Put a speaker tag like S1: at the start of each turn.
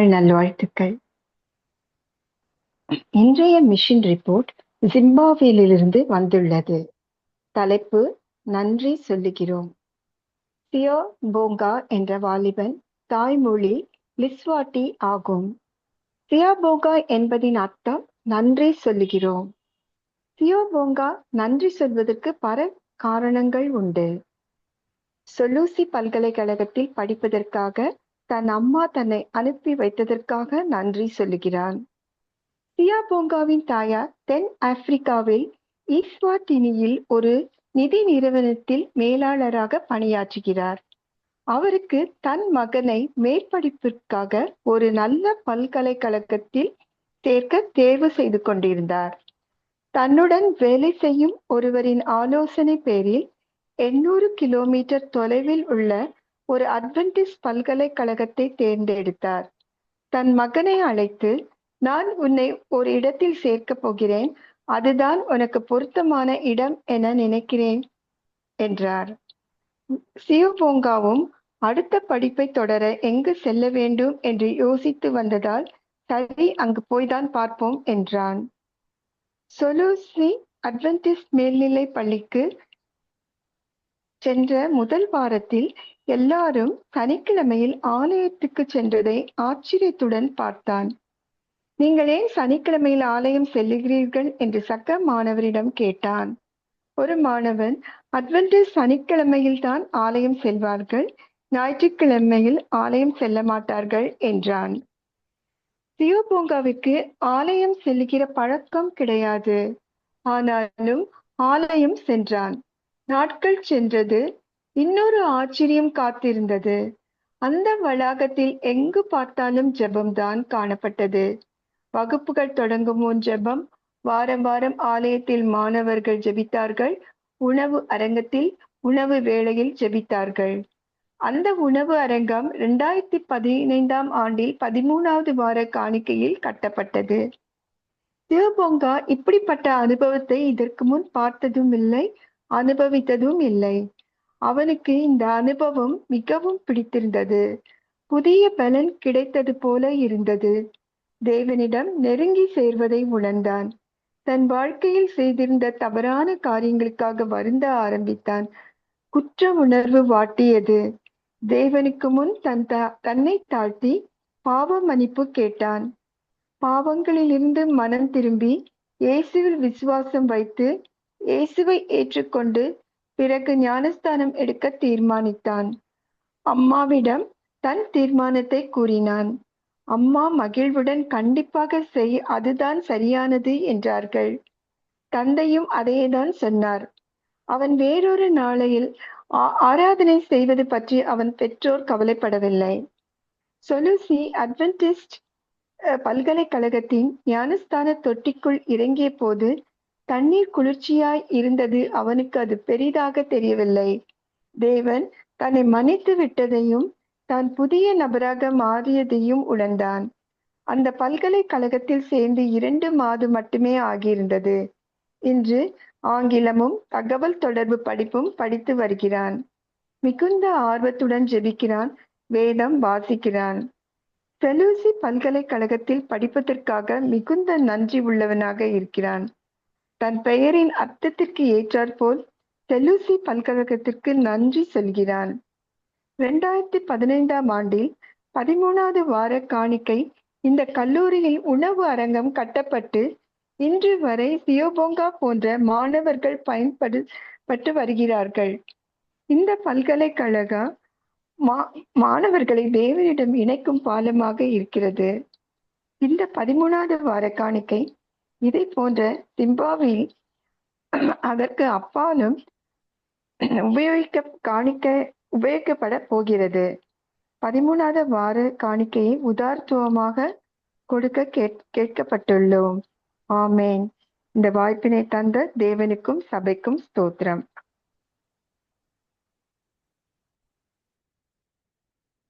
S1: நல்வாழ்த்துக்கள். இன்றைய mission report ஜிம்பாவேலிருந்து வந்துள்ளது. தலைப்பு நன்றி சொல்லுகிறோம். சியோ போங்கா என்ற வாலிபன் தாய்மொழி லிஸ்வாட்டி ஆகும். சியாபோங்கா என்பதின் அர்த்தம் நன்றி சொல்லுகிறோம். சியோபோங்கா நன்றி சொல்வதற்கு பல காரணங்கள் உண்டு. சொலூசி பல்கலைக்கழகத்தில் படிப்பதற்காக தன் அம்மா தன்னை அனுப்பி வைத்ததற்காக நன்றி சொல்லுகிறான். சியா போங்காவின் தாயார் தென் ஆப்பிரிக்காவில் ஈஸ்வாட்டினியில் ஒரு நிதி நிறுவனத்தில் மேலாளராக பணியாற்றுகிறார். அவருக்கு தன் மகனை மேற்படிப்பிற்காக ஒரு நல்ல பல்கலைக்கழகத்தில் சேர்க்க தேர்வு செய்து கொண்டிருந்தார். தன்னுடன் வேலை செய்யும் ஒருவரின் ஆலோசனை பேரில் எண்ணூறு கிலோமீட்டர் தொலைவில் உள்ள ஒரு அட்வென்டிஸ் பல்கலைக்கழகத்தை தேர்ந்தெடுத்தார். தன் மகனை அழைத்து நான் உன்னை ஒரு இடத்தில் சேர்க்கப் போகிறேன். அதுதான் உனக்கு பொருத்தமான இடம் என நினைக்கிறேன் என்றார். சிவபோங்காவும் அடுத்த படிப்பை தொடர எங்கு செல்ல வேண்டும்? என்று யோசித்து வந்ததால் சரி அங்கு போய்தான் பார்ப்போம் என்றான். சொலூசி அட்வென்டிஸ் மேல்நிலை பள்ளிக்கு சென்ற முதல் வாரத்தில் எல்லாரும் சனிக்கிழமையில் ஆலயத்துக்கு சென்றதை ஆச்சரியத்துடன் பார்த்தான். நீங்கள் ஏன் சனிக்கிழமையில் ஆலயம் செல்லுகிறீர்கள் என்று சக மாணவரிடம் கேட்டான். ஒரு மாணவன் அட்வென்டிஸ் சனிக்கிழமையில் தான் ஆலயம் செல்வார்கள் ஞாயிற்றுக்கிழமையில் ஆலயம் செல்ல மாட்டார்கள் என்றான். சிவபூங்காவிற்கு ஆலயம் செல்லுகிற பழக்கம் கிடையாது. ஆனாலும் ஆலயம் சென்றான். நாட்கள் சென்றது இன்னொரு ஆச்சரியம் காத்திருந்தது. அந்த வளாகத்தில் எங்கு பார்த்தாலும் ஜெபம்தான் காணப்பட்டது. வகுப்புகள் தொடங்கும் முன் ஜெபம் வாரம் வாரம் ஆலயத்தில் மாணவர்கள் ஜெபித்தார்கள் உணவு அரங்கத்தில் உணவு வேளையில் ஜெபித்தார்கள். அந்த உணவு அரங்கம் இரண்டாயிரத்தி பதினைந்தாம் ஆண்டில் பதிமூணாவது வார காணிக்கையில் கட்டப்பட்டது. சிவபொங்கா இப்படிப்பட்ட அனுபவத்தை இதற்கு முன் பார்த்ததும் இல்லை அனுபவித்ததும் இல்லை. அவனுக்கு இந்த அனுபவம் மிகவும் பிடித்திருந்தது. புதிய பலன் கிடைத்தது போல இருந்தது. தேவனிடம் நெருங்கி சேர்வதை உணர்ந்தான். தன் வாழ்க்கையில் செய்திருந்த தவறான காரியங்களுக்காக வருந்த ஆரம்பித்தான். குற்ற உணர்வு வாட்டியது. தேவனுக்கு முன் தன் தன்னை தாழ்த்தி பாவ மன்னிப்பு கேட்டான். பாவங்களிலிருந்து மனம் திரும்பி இயேசுவில் விசுவாசம் வைத்து இயேசுவை ஏற்றுக்கொண்டு பிறகு ஞானஸ்தானம் எடுக்க தீர்மானித்தான். அம்மாவிடம் தன் தீர்மானத்தை கூறினான். அம்மா மகிழ்வுடன் கண்டிப்பாக செய் அதுதான் சரியானது என்றார்கள். தந்தையும் அதையேதான் சொன்னார். அவன் வேறொரு நாளையில் ஆராதனை செய்வது பற்றி அவன் பெற்றோர் கவலைப்படவில்லை. சொலுசி அட்வென்டிஸ்ட் பல்கலைக்கழகத்தின் ஞானஸ்தான தொட்டிக்குள் இறங்கிய போது தண்ணீர் குளிர்ச்சியாய் இருந்தது அவனுக்கு அது பெரிதாக தெரியவில்லை. தேவன் தன்னை மன்னித்து விட்டதையும் தான் புதிய நபராக மாறியதையும் உணர்ந்தான். அந்த பல்கலைக்கழகத்தில் சேர்ந்து இரண்டு மாதம் மட்டுமே ஆகியிருந்தது. இன்று ஆங்கிலமும் தகவல் தொடர்பு படிப்பும் படித்து வருகிறான். மிகுந்த ஆர்வத்துடன் ஜெபிக்கிறான் வேதம் வாசிக்கிறான். செலூசி பல்கலைக்கழகத்தில் படிப்பதற்காக மிகுந்த நன்றி உள்ளவனாக இருக்கிறான். தன் பெயரின் அர்த்தத்திற்கு ஏற்றாற்போல் செலூசி பல்கழகத்திற்கு நன்றி சொல்கிறான். இரண்டாயிரத்தி பதினைந்தாம் ஆண்டில் பதிமூணாவது வார காணிக்கை இந்த கல்லூரியில் உணவு அரங்கம் கட்டப்பட்டு இன்று வரை சியோபோங்கா போன்ற மாணவர்கள் பயன்படுத்தப்பட்டு வருகிறார்கள். இந்த பல்கலைக்கழக மா மாணவர்களை தேவனிடம் இணைக்கும் பாலமாக இருக்கிறது. இந்த பதிமூணாவது வார காணிக்கை இதை போன்ற திம்பாவில் அதற்கு அப்பாலும் உபயோகிக்க காணிக்க உபயோகிக்கப்பட போகிறது. பதிமூணாவது வார காணிக்கையை உதார்த்துவமாக கொடுக்க கேட்கப்பட்டுள்ளோம். ஆமேன். இந்த வாய்ப்பினை தந்த தேவனுக்கும் சபைக்கும் ஸ்தோத்திரம்.